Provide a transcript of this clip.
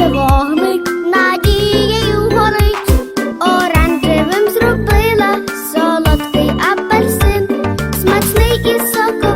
ще вогник. Надією горить, оранжевим зробила солодкий апельсин, смачний і соковитий.